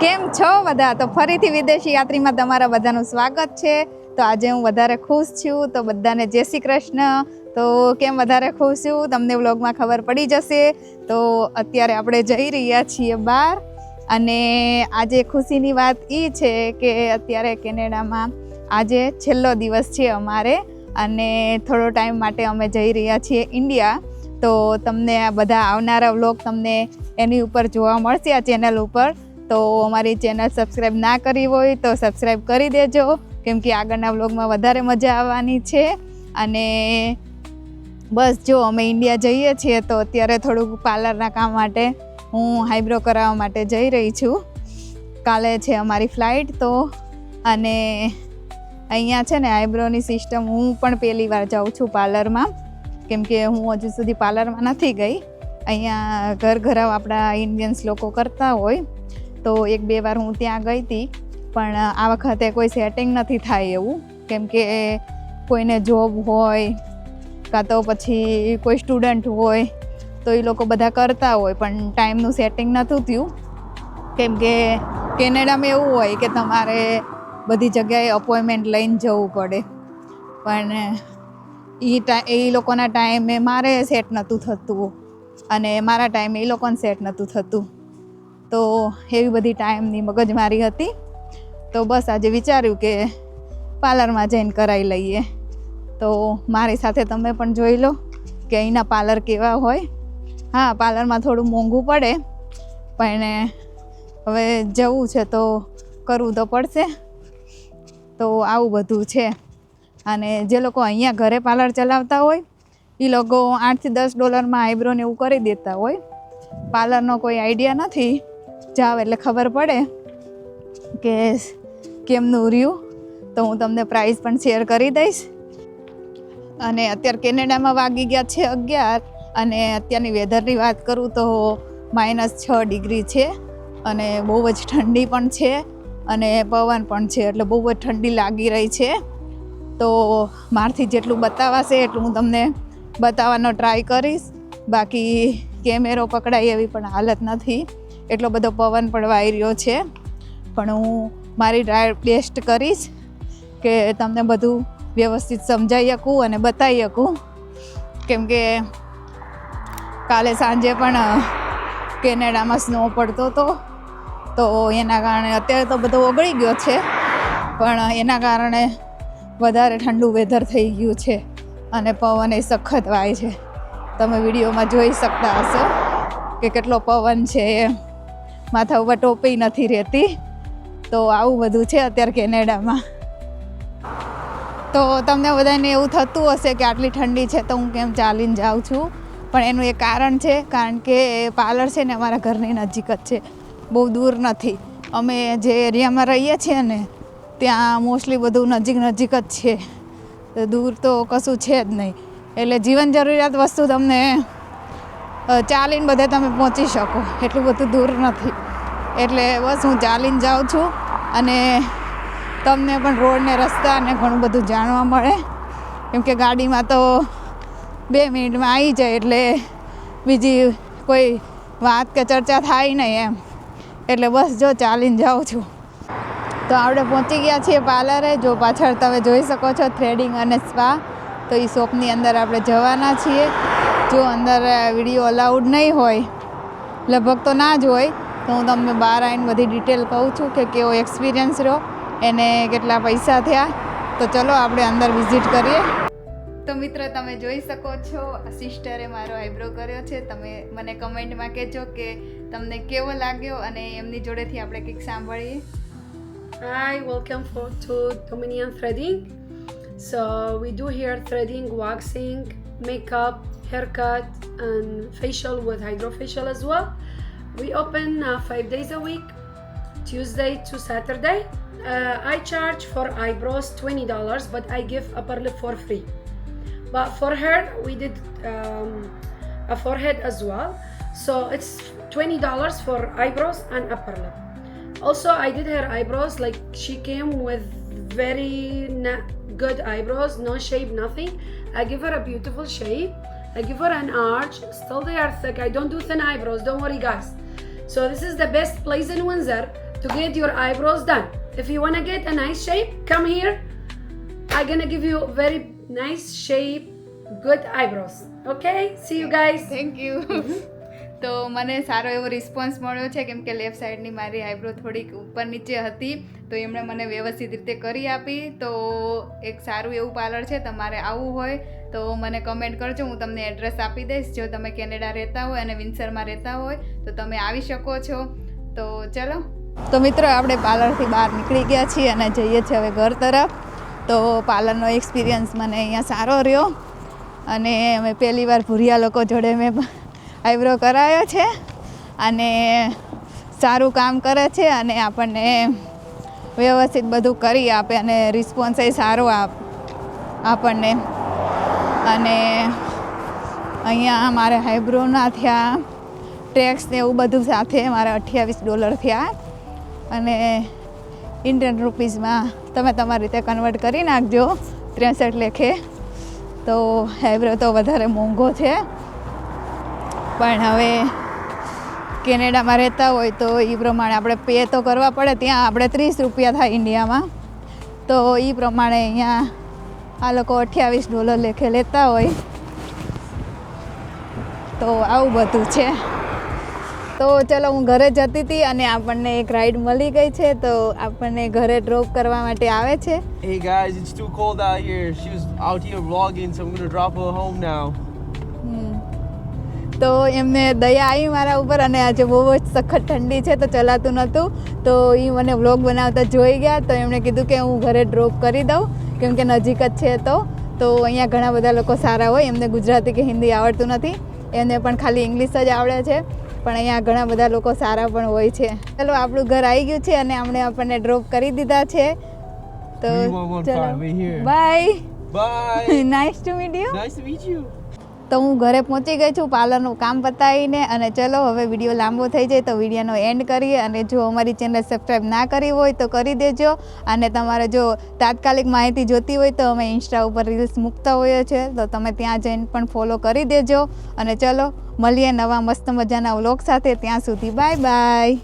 કેમ છો બધા? તો ફરીથી વિદેશી યાત્રીમાં તમારા બધાનું સ્વાગત છે. તો આજે હું વધારે ખુશ છું. તો બધાને જય શ્રી કૃષ્ણ. તો કેમ વધારે ખુશ છું? તમને વ્લોગમાં ખબર પડી જશે. તો અત્યારે આપણે જઈ રહ્યા છીએ બહાર. અને આજે ખુશીની વાત એ છે કે અત્યારે કેનેડામાં આજે છેલ્લો દિવસ છે અમારે. અને થોડો ટાઈમ માટે અમે જઈ રહ્યા છીએ ઇન્ડિયા. તો તમને આ બધા આવનારા વ્લોગ તમને એની ઉપર જોવા મળશે, આ ચેનલ ઉપર. તો અમારી ચેનલ સબસ્ક્રાઈબ ના કરી હોય તો સબસ્ક્રાઈબ કરી દેજો, કેમ કે આગળના વ્લોગમાં વધારે મજા આવવાની છે. અને બસ જો અમે ઇન્ડિયા જઈએ છીએ તો અત્યારે થોડુંક પાર્લરના કામ માટે હું હાઈબ્રો કરાવવા માટે જઈ રહી છું. કાલે છે અમારી ફ્લાઇટ તો, અને અહીંયા છે ને આઈબ્રોની સિસ્ટમ હું પણ પહેલી વાર જાઉં છું પાર્લરમાં, કેમ કે હું હજુ સુધી પાર્લરમાં નથી ગઈ. અહીંયા ઘર ઘર આપણા ઇન્ડિયન્સ લોકો કરતા હોય તો એક બે વાર હું ત્યાં ગઈ હતી. પણ આ વખતે કોઈ સેટિંગ નથી થાય એવું. કેમ કે કોઈને જોબ હોય, કાં તો પછી કોઈ સ્ટુડન્ટ હોય, તો એ લોકો બધા કરતા હોય, પણ ટાઈમનું સેટિંગ નહોતું થયું. કેમ કે કેનેડામાં એવું હોય કે તમારે બધી જગ્યાએ અપોઇન્ટમેન્ટ લઈને જવું પડે. પણ એ એ લોકોના ટાઈમે મારે સેટ નહોતું થતું. અને મારા ટાઈમે એ લોકોને સેટ નહોતું થતું. તો એવી બધી ટાઈમની મગજમારી હતી. તો બસ આજે વિચાર્યું કે પાર્લરમાં જઈને કરાવી લઈએ. તો મારી સાથે તમે પણ જોઈ લો કે અહીંના પાર્લર કેવા હોય. હા, પાર્લરમાં થોડું મોંઘું પડે, પણ હવે જવું છે તો કરવું તો પડશે. તો આવું બધું છે. અને જે લોકો અહીંયા ઘરે પાર્લર ચલાવતા હોય, એ લોકો આઠથી દસ ડોલરમાં આઈબ્રોને એવું કરી દેતા હોય. પાર્લરનો કોઈ આઈડિયા નથી. જાવ એટલે ખબર પડે કે કેમનું રહ્યું. તો હું તમને પ્રાઇસ પણ શેર કરી દઈશ. અને અત્યારે કેનેડામાં વાગી ગયા છે અગિયાર અને અત્યારની વેધરની વાત કરું તો માઇનસ છ ડિગ્રી છે અને બહુ જ ઠંડી પણ છે અને પવન પણ છે એટલે બહુ જ ઠંડી લાગી રહી છે. તો મારથી જેટલું બતાવાશે એટલું હું તમને બતાવવાનો ટ્રાય કરીશ. બાકી કેમેરો પકડાય એવી પણ હાલત નથી. એટલો બધો પવન પણ વાઈ રહ્યો છે. પણ હું મારી ડ્રાય બેસ્ટ કરીશ કે તમને બધું વ્યવસ્થિત સમજાવી શકું અને બતાવી શકું. કેમ કે કાલે સાંજે પણ કેનેડામાં સ્નો પડતો હતો. તો એના કારણે અત્યારે તો બધો ઓગળી ગયો છે. પણ એના કારણે વધારે ઠંડુ વેધર થઈ ગયું છે અને પવન એ સખત વાય છે. તમે વિડીયોમાં જોઈ શકતા હશો કે કેટલો પવન છે એ. માથા ઉપર ટોપી નથી રહેતી. તો આવું બધું છે અત્યારે કેનેડામાં. તો તમને બધાને એવું થતું હશે કે આટલી ઠંડી છે તો હું કેમ ચાલીને જાઉં છું? પણ એનું એક કારણ છે, કારણ કે પાર્લર છે ને અમારા ઘરની નજીક જ છે. બહુ દૂર નથી. અમે જે એરિયામાં રહીએ છીએ ને, ત્યાં મોસ્ટલી બધું નજીક નજીક જ છે. દૂર તો કશું છે જ નહીં. એટલે જીવન જરૂરિયાત વસ્તુ તમને ચાલીને બધે તમે પહોંચી શકો. એટલું બધું દૂર નથી. એટલે બસ હું ચાલીને જાઉં છું અને તમને પણ રોડને રસ્તાને ઘણું બધું જાણવા મળે. કેમ કે ગાડીમાં તો બે મિનિટમાં આવી જાય એટલે બીજી કોઈ વાત કે ચર્ચા થાય નહીં એમ. એટલે બસ જો ચાલીને જાઉં છું. તો આપણે પહોંચી ગયા છીએ પાર્લરે. જો પાછળ તમે જોઈ શકો છો થ્રેડિંગ અને સ્પા. તો એ શોપની અંદર આપણે જવાના છીએ. જો અંદર વીડિયો અલાઉડ નહીં હોય લગભગ તો ના જ હોય તો હું તમને બહાર આવીને બધી ડિટેલ કહું છું કે કેવો એક્સપિરિયન્સ રહ્યો એને કેટલા પૈસા થયા. તો ચલો આપણે અંદર વિઝિટ કરીએ. તો મિત્ર તમે જોઈ શકો છો સિસ્ટરે મારો આઈબ્રો કર્યો છે. તમે મને કમેન્ટમાં કહેજો કે તમને કેવો લાગ્યો અને એમની જોડેથી આપણે કંઈક સાંભળીએ. Hi, welcome for to Dominion Threading. So we do hair threading, waxing, makeup, haircut, and facial with hydrofacial as well. We open uh, five days a week, Tuesday to Saturday. Uh, I charge for eyebrows twenty dollars, but I give upper lip for free. But for her we did um, a forehead as well. So it's twenty dollars for eyebrows and upper lip. Also, I did her eyebrows. Like she came with very good eyebrows, no shape, nothing. I give her a beautiful shape. I give her an arch. Still, they are thick. I don't do thin eyebrows. Don't worry, guys. So this is the best place in Windsor to get your eyebrows done. If you wanna get a nice shape, come here. I'm gonna give you very nice shape, good eyebrows. Okay? See you guys. Thank you. તો મને સારો એવો response મળ્યો છે કેમ કે left સાઈડની મારી eyebrow થોડીક ઉપર નીચે હતી તો એમણે મને વ્યવસ્થિત રીતે કરી આપી તો એક સારું એવું પાર્લર છે તમારે આવવું હોય તો મને કમેન્ટ કરજો, હું તમને એડ્રેસ આપી દઈશ. જો તમે કેનેડા રહેતા હોય અને વિન્સરમાં રહેતા હોય, તો તમે આવી શકો છો. તો ચલો. તો મિત્રો, આપણે પાર્લરથી બહાર નીકળી ગયા છીએ અને જઈએ છીએ હવે ઘર તરફ. તો પાર્લરનો એક્સપિરિયન્સ મને અહીંયા સારો રહ્યો. અને અમે પહેલી વાર ભૂરિયા લોકો જોડે મેં આઈબ્રો કરાયો છે. અને સારું કામ કરે છે અને આપણને વ્યવસ્થિત બધું કરી આપે અને રિસ્પોન્સ એ સારો આપ, આપણને. અને અહીંયા મારે હાઈબ્રોના થયા. ટેક્સ ને એવું બધું સાથે મારા અઠ્યાવીસ ડોલર થયા. અને ઇન્ડિયન રૂપીઝમાં તમે તમારી રીતે કન્વર્ટ કરી નાખજો. ત્રેસઠ લેખે. તો હાઈબ્રો તો વધારે મોંઘો છે. પણ હવે કેનેડામાં રહેતા હોય તો એ પ્રમાણે આપણે પે તો કરવા પડે. ત્યાં આપણે ત્રીસ રૂપિયા થાય ઇન્ડિયામાં તો એ પ્રમાણે અહીંયા આ લોકો અઠ્યાવીસ ડોલર લેખે લેતા હોય તો આવું બધું છે તો ચલો હું ઘરે જતી હતી અને આપણને એક રાઈડ મળી ગઈ છે તો આપણને ઘરે ડ્રોપ કરવા માટે આવે છે Hey guys, it's too cold out here. She was out here vlogging, so I'm gonna drop her home now. તો એમને દયા આવી મારા ઉપર અને આજે બહુ જ સખત ઠંડી છે તો ચલાતું નહોતું. તો એ મને વ્લોગ બનાવતા જોઈ ગયા તો એમણે કીધું કે હું ઘરે ડ્રોપ કરી દઉં કેમ કે નજીક જ છે તો. તો અહીંયા ઘણા બધા લોકો સારા હોય એમને ગુજરાતી કે હિન્દી આવડતું નથી. એમને પણ ખાલી ઇંગ્લિશ જ આવડે છે પણ અહીંયા ઘણા બધા લોકો સારા પણ હોય છે. ચલો આપણું ઘર આવી ગયું છે અને આપણે આપણને ડ્રોપ કરી દીધા છે. તો ચલો. Bye bye nice to meet you nice to meet you. તો હું ઘરે પહોંચી ગઈ છું પાર્લરનું કામ પતાવીને અને ચલો હવે વીડિયો લાંબો થઈ જાય તો વિડીયોનો એન્ડ કરીએ અને જો અમારી ચેનલ સબસ્ક્રાઈબ ના કરી હોય તો કરી દેજો અને તમારે જો તાત્કાલિક માહિતી જોતી હોય તો અમે ઇન્સ્ટા ઉપર રીલ્સ મૂકતા હોઈએ છીએ તો તમે ત્યાં જઈને પણ ફોલો કરી દેજો અને ચલો મળીએ નવા મસ્ત મજાના વ્લોગ સાથે ત્યાં સુધી બાય બાય